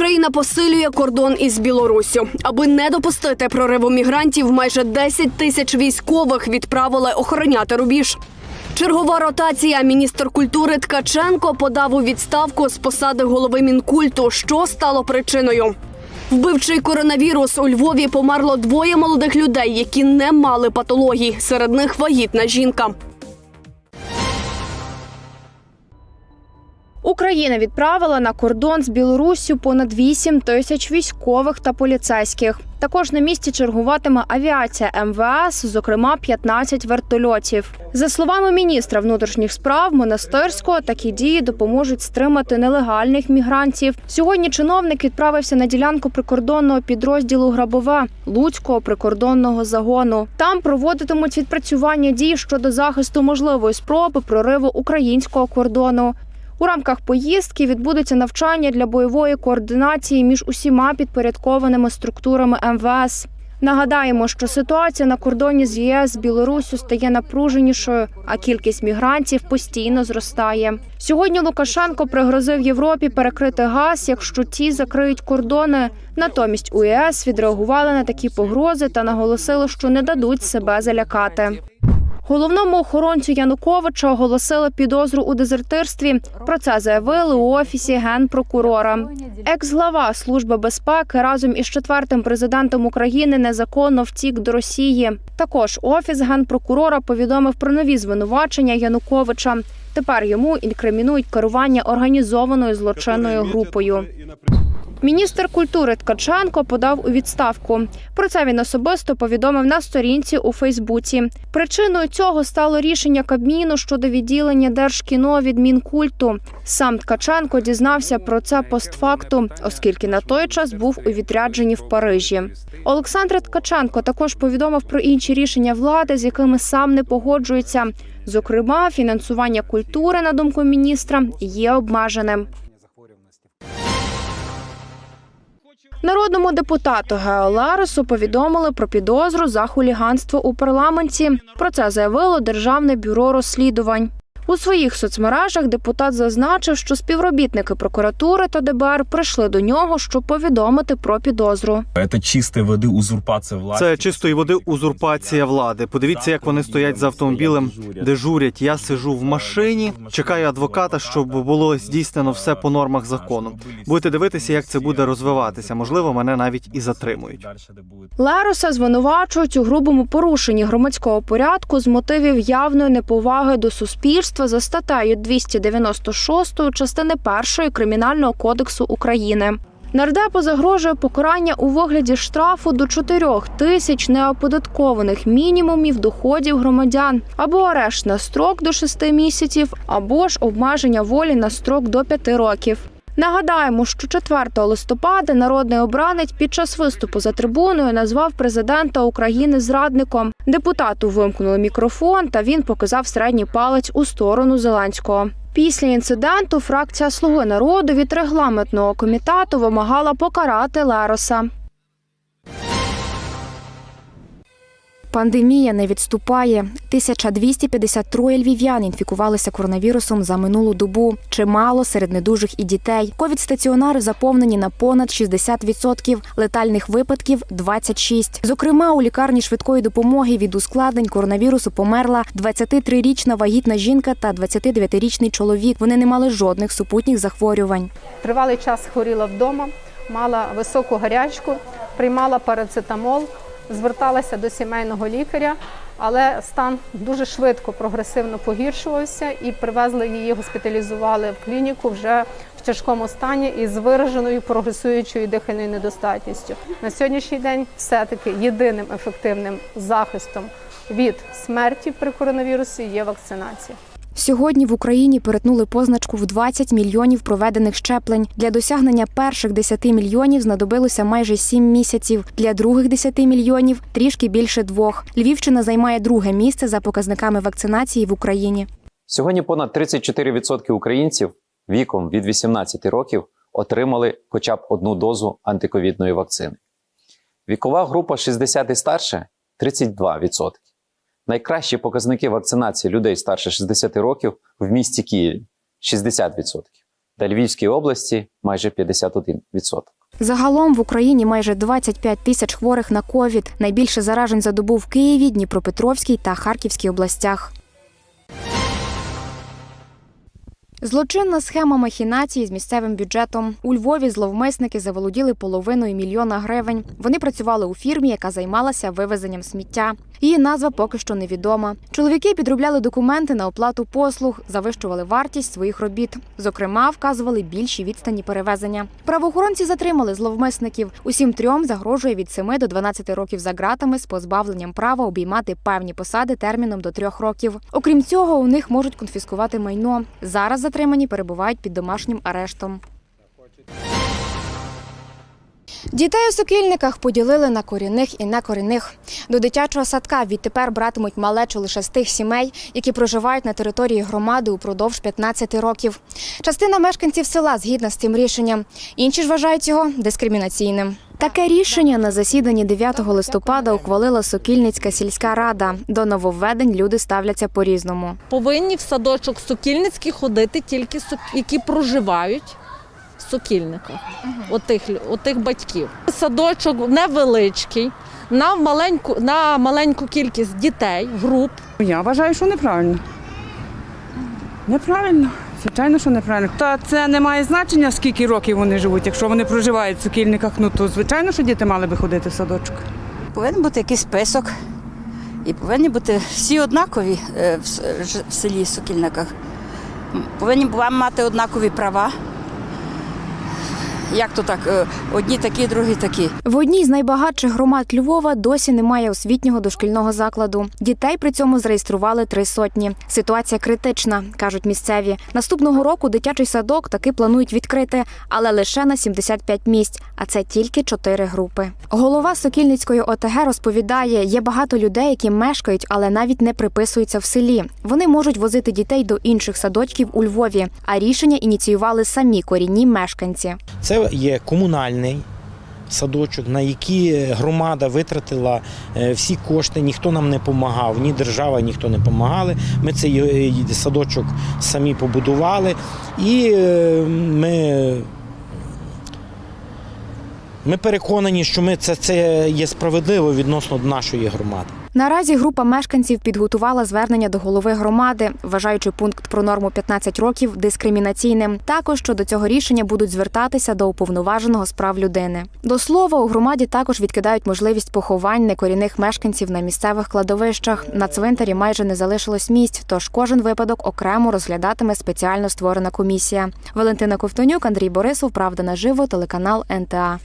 Україна посилює кордон із Білоруссю. Аби не допустити прориву мігрантів, майже 10 тисяч військових відправили охороняти рубіж. Чергова ротація. Міністр культури Ткаченко подав у відставку з посади голови мінкульту. Що стало причиною? Вбивчий коронавірус у Львові померло двоє молодих людей, які не мали патологій. Серед них вагітна жінка. Україна відправила на кордон з Білоруссю понад 8 тисяч військових та поліцейських. Також на місці чергуватиме авіація МВС, зокрема 15 вертольотів. За словами міністра внутрішніх справ Монастирського, такі дії допоможуть стримати нелегальних мігрантів. Сьогодні чиновник відправився на ділянку прикордонного підрозділу Грабове Луцького прикордонного загону. Там проводитимуть відпрацювання дій щодо захисту можливої спроби прориву українського кордону. У рамках поїздки відбудеться навчання для бойової координації між усіма підпорядкованими структурами МВС. Нагадаємо, що ситуація на кордоні з ЄС Білоруссю стає напруженішою, а кількість мігрантів постійно зростає. Сьогодні Лукашенко пригрозив Європі перекрити газ, якщо ті закриють кордони. Натомість у ЄС відреагували на такі погрози та наголосили, що не дадуть себе залякати. Головному охоронцю Януковича оголосили підозру у дезертирстві. Про це заявили у офісі генпрокурора. Екс-глава служби безпеки разом із четвертим президентом України незаконно втік до Росії. Також офіс генпрокурора повідомив про нові звинувачення Януковича. Тепер йому інкримінують керування організованою злочинною групою. Міністр культури Ткаченко подав у відставку. Про це він особисто повідомив на сторінці у Фейсбуці. Причиною цього стало рішення Кабміну щодо відділення держкіно від Мінкульту. Сам Ткаченко дізнався про це постфакту, оскільки на той час був у відрядженні в Парижі. Олександр Ткаченко також повідомив про інші рішення влади, з якими сам не погоджується. Зокрема, фінансування культури, на думку міністра, є обмеженим. Народному депутату Гео Ларесу повідомили про підозру за хуліганство у парламенті. Про це заявило Державне бюро розслідувань. У своїх соцмережах депутат зазначив, що співробітники прокуратури та ДБР прийшли до нього, щоб повідомити про підозру. Це чистої води узурпація влади. Це чистої води узурпація влади. Подивіться, як вони стоять за автомобілем, дежурять. Я сижу в машині, чекаю адвоката, щоб було здійснено все по нормах закону. Будете дивитися, як це буде розвиватися. Можливо, мене навіть і затримують. Лероса звинувачують у грубому порушенні громадського порядку з мотивів явної неповаги до суспільства за статтею 296 частини 1 Кримінального кодексу України. Нардепу загрожує покарання у вигляді штрафу до 4 тисяч неоподаткованих мінімумів доходів громадян, або арешт на строк до 6 місяців, або ж обмеження волі на строк до 5 років. Нагадаємо, що 4 листопада народний обранець під час виступу за трибуною назвав президента України зрадником. Депутату вимкнули мікрофон, та він показав середній палець у сторону Зеленського. Після інциденту фракція Слуги народу від регламентного комітету вимагала покарати Лероса. Пандемія не відступає. 1253 львів'ян інфікувалися коронавірусом за минулу добу. Чимало серед недужих і дітей. Ковід-стаціонари заповнені на понад 60%, летальних випадків 26. Зокрема, у лікарні швидкої допомоги від ускладнень коронавірусу померла 23-річна вагітна жінка та 29-річний чоловік. Вони не мали жодних супутніх захворювань. Тривалий час хворіла вдома, мала високу гарячку, приймала парацетамол, зверталася до сімейного лікаря, але стан дуже швидко прогресивно погіршувався і привезли її, госпіталізували в клініку вже в тяжкому стані із вираженою прогресуючою дихальною недостатністю. На сьогоднішній день все-таки єдиним ефективним захистом від смерті при коронавірусі є вакцинація. Сьогодні в Україні перетнули позначку в 20 мільйонів проведених щеплень. Для досягнення перших 10 мільйонів знадобилося майже 7 місяців. Для других 10 мільйонів трішки більше двох. Львівщина займає друге місце за показниками вакцинації в Україні. Сьогодні понад 34% українців віком від 18 років отримали хоча б одну дозу антиковідної вакцини. Вікова група 60 і старше 32%. Найкращі показники вакцинації людей старше 60 років в місті Києві 60%. та Львівській області майже 51%. Загалом в Україні майже 25 тисяч хворих на ковід. Найбільше заражень за добу в Києві, Дніпропетровській та Харківській областях. Злочинна схема махінації з місцевим бюджетом. У Львові зловмисники заволоділи половиною мільйона гривень. Вони працювали у фірмі, яка займалася вивезенням сміття. Її назва поки що невідома. Чоловіки підробляли документи на оплату послуг, завищували вартість своїх робіт. Зокрема, вказували більші відстані перевезення. Правоохоронці затримали зловмисників. Усім трьом загрожує від 7 до 12 років за ґратами з позбавленням права обіймати певні посади терміном до трьох років. Окрім цього, у них можуть конфіскувати майно. Зараз затримані перебувають під домашнім арештом. Дітей у сокільниках поділили на корінних і некорінних. До дитячого садка відтепер братимуть малечу лише з тих сімей, які проживають на території громади упродовж 15 років. Частина мешканців села згідна з цим рішенням. Інші ж вважають його дискримінаційним. Таке рішення на засіданні 9 листопада ухвалила Сокільницька сільська рада. До нововведень люди ставляться по-різному. повинні в садочок Сокільницький ходити тільки які проживають Сокільниках, отих, отих батьків. Садочок невеличкий, на маленьку, на маленьку кількість дітей, груп. Я вважаю, що неправильно. Неправильно. Звичайно, що неправильно. Та це не має значення, скільки років вони живуть. Якщо вони проживають в сокільниках, ну то звичайно, що діти мали би ходити в садочок. Повинен бути якийсь список. І повинні бути всі однакові е, в с- ж- в селі Сокільниках. Повинні вам мати однакові права. Як то так? е, Одні такі, другі такі. В одній з найбагатших громад Львова досі немає освітнього дошкільного закладу. Дітей при цьому зареєстрували три сотні. Ситуація критична, кажуть місцеві. Наступного року дитячий садок таки планують відкрити, але лише на 75 місць, а це тільки чотири групи. Голова Сокільницької ОТГ розповідає, є багато людей, які мешкають, але навіть не приписуються в селі. Вони можуть возити дітей до інших садочків у Львові, а рішення ініціювали самі корінні мешканці. Це є комунальний садочок, на який громада витратила е, всі кошти, ніхто нам не допомагав, ні держава, ніхто не допомагали. Ми цей е, садочок самі побудували і е, ми. Ми переконані, що ми це, це є справедливо відносно нашої громади. Наразі група мешканців підготувала звернення до голови громади, вважаючи пункт про норму 15 років дискримінаційним. Також щодо цього рішення будуть звертатися до уповноваженого з прав людини. До слова, у громаді також відкидають можливість поховань некорінних мешканців на місцевих кладовищах. На цвинтарі майже не залишилось місць, тож кожен випадок окремо розглядатиме спеціально створена комісія. Валентина Ковтонюк, Андрій Борисов, Правда наживо, телеканал НТА.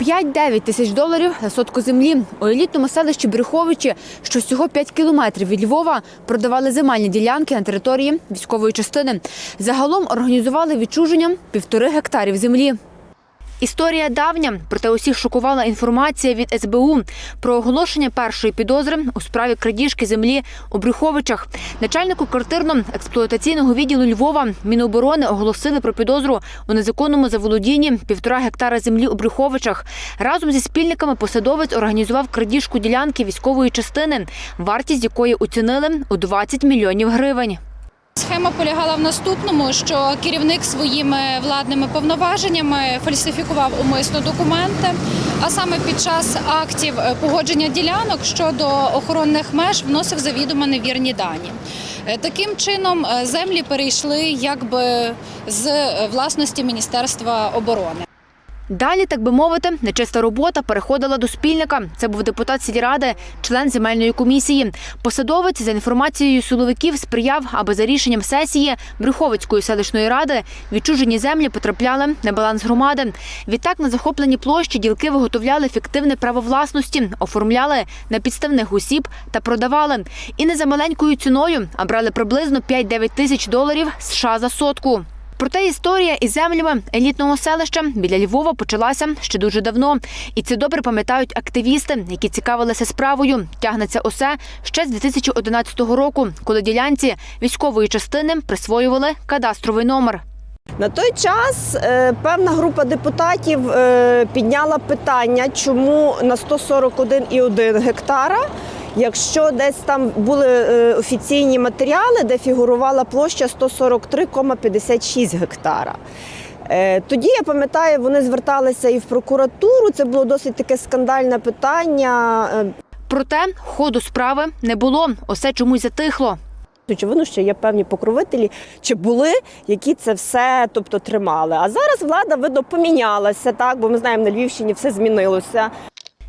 5-9 тисяч доларів за сотку землі у елітному селищі Брюховичі, що всього 5 кілометрів від Львова, продавали земельні ділянки на території військової частини. Загалом організували відчуження півтори гектарів землі. Історія давня, проте усіх шокувала інформація від СБУ про оголошення першої підозри у справі крадіжки землі у Брюховичах. Начальнику квартирно-експлуатаційного відділу Львова Міноборони оголосили про підозру у незаконному заволодінні півтора гектара землі у Брюховичах. Разом зі спільниками посадовець організував крадіжку ділянки військової частини, вартість якої оцінили у 20 мільйонів гривень. Схема полягала в наступному, що керівник своїми владними повноваженнями фальсифікував умисно документи, а саме під час актів е, погодження ділянок щодо охоронних меж вносив завідомо невірні дані. Е, Таким чином е, землі перейшли якби з власності Міністерства оборони. Далі, так би мовити, нечиста робота переходила до спільника. Це був депутат сільради, член земельної комісії. Посадовець за інформацією силовиків сприяв, аби за рішенням сесії Брюховицької селищної ради відчужені землі потрапляли на баланс громади. Відтак на захопленій площі ділки виготовляли фіктивне право власності, оформляли на підставних осіб та продавали. І не за маленькою ціною, а брали приблизно 5-9 тисяч доларів США за сотку. Проте історія із землями елітного селища біля Львова почалася ще дуже давно, і це добре пам'ятають активісти, які цікавилися справою. Тягнеться усе ще з 2011 року, коли ділянці військової частини присвоювали кадастровий номер. На той час е, певна група депутатів е, підняла питання, чому на 141,1 гектара Якщо десь там були е, офіційні матеріали, де фігурувала площа 143,56 гектара. Е, Тоді я пам'ятаю, вони зверталися і в прокуратуру. Це було досить таке скандальне питання. Е, Проте ходу справи не було. Усе чомусь затихло. Очевидно, що є певні покровителі, чи були, які це все тобто, тримали. А зараз влада, видно, помінялася, так, бо ми знаємо, на Львівщині все змінилося.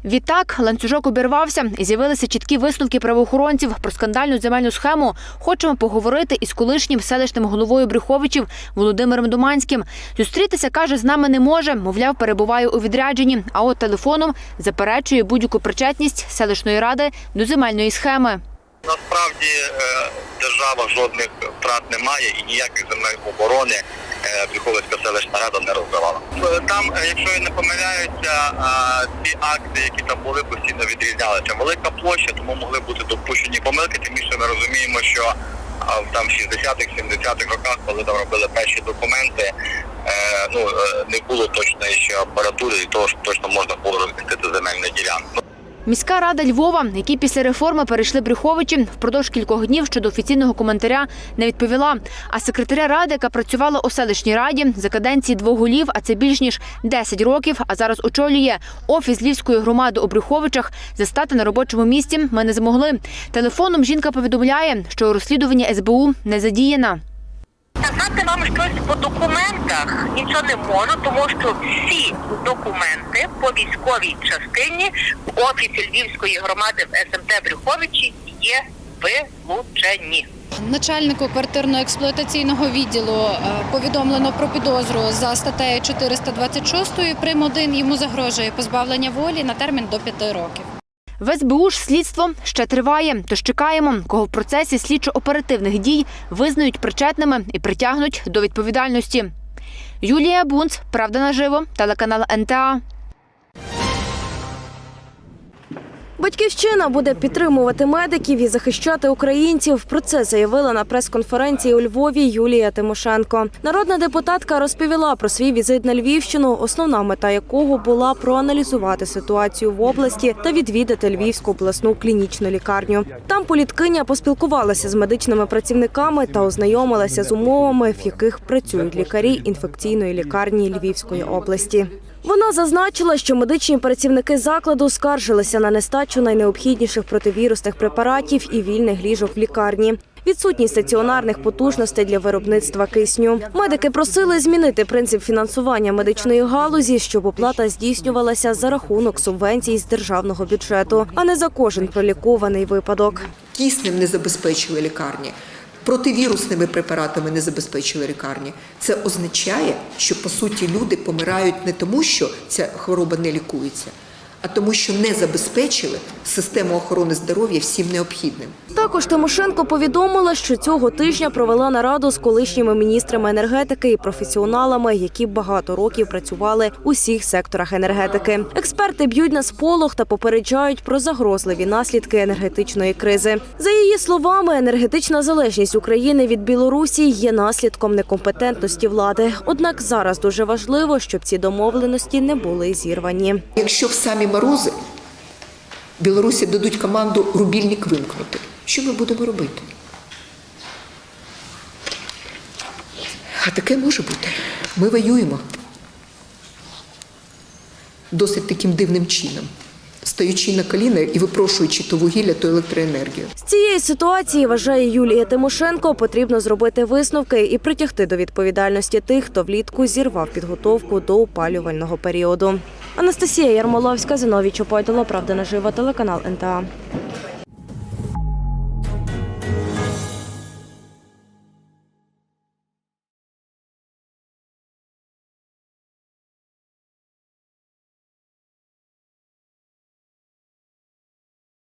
Відтак ланцюжок обірвався і з'явилися чіткі висновки правоохоронців про скандальну земельну схему. Хочемо поговорити із колишнім селищним головою Брюховичів Володимиром Думанським. Зустрітися каже, з нами не може. Мовляв, перебуває у відрядженні. А от телефоном заперечує будь-яку причетність селищної ради до земельної схеми. Насправді е, держава жодних втрат не має і ніяких земель оборони е, Брюховицька селищна рада не роздавала. Там, якщо я не помиляюся, ці акції, які там були, постійно відрізнялися. Велика площа, тому могли бути допущені помилки. Тим більше ми розуміємо, що в там 60-х, 70-х роках, коли там робили перші документи, е, ну е, не було точної ще апаратури і того, що точно можна було розмістити земельну ділянку. Міська рада Львова, які після реформи перейшли Брюховичі, впродовж кількох днів щодо офіційного коментаря не відповіла. А секретаря ради, яка працювала у селищній раді за каденції двох голів, а це більш ніж 10 років, а зараз очолює офіс Львівської громади у Брюховичах, застати на робочому місці ми не змогли. Телефоном жінка повідомляє, що у розслідуванні СБУ не задіяна. Сказати вам щось по документах нічого не можу, тому що всі документи по військовій частині в офісі Львівської громади в СМТ Брюховичі є вилучені. Начальнику квартирно-експлуатаційного відділу е, повідомлено про підозру за статтею 426 прим. 1. Йому загрожує позбавлення волі на термін до 5 років. В СБУ ж слідство ще триває, тож чекаємо, кого в процесі слідчо-оперативних дій визнають причетними і притягнуть до відповідальності. Юлія Бунц, Правда наживо, телеканал НТА. Батьківщина буде підтримувати медиків і захищати українців. Про це заявила на прес-конференції у Львові Юлія Тимошенко. Народна депутатка розповіла про свій візит на Львівщину, основна мета якого була проаналізувати ситуацію в області та відвідати Львівську обласну клінічну лікарню. Там політкиня поспілкувалася з медичними працівниками та ознайомилася з умовами, в яких працюють лікарі інфекційної лікарні Львівської області. Вона зазначила, що медичні працівники закладу скаржилися на нестачу найнеобхідніших противірусних препаратів і вільних ліжок в лікарні. Відсутність стаціонарних потужностей для виробництва кисню. Медики просили змінити принцип фінансування медичної галузі, щоб оплата здійснювалася за рахунок субвенцій з державного бюджету, а не за кожен пролікований випадок. киснем не забезпечили лікарні, противірусними препаратами не забезпечили лікарні. Це означає, що по суті люди помирають не тому, що ця хвороба не лікується, а тому, що не забезпечили систему охорони здоров'я всім необхідним. Також Тимошенко повідомила, що цього тижня провела нараду з колишніми міністрами енергетики і професіоналами, які багато років працювали у всіх секторах енергетики. Експерти б'ють на сполох та попереджають про загрозливі наслідки енергетичної кризи. За її словами, енергетична залежність України від Білорусі є наслідком некомпетентності влади. Однак зараз дуже важливо, щоб ці домовленості не були зірвані. Якщо в самі морози Білорусі дадуть команду рубільник вимкнути, що ми будемо робити? А таке може бути. Ми воюємо досить таким дивним чином, стаючи на коліна і випрошуючи то вугілля, то електроенергію. З цієї ситуації вважає Юлія Тимошенко, потрібно зробити висновки і притягти до відповідальності тих, хто влітку зірвав підготовку до опалювального періоду. Анастасія Ярмоловська, Зиновій Чопойтало, Правда наживо, телеканал НТА.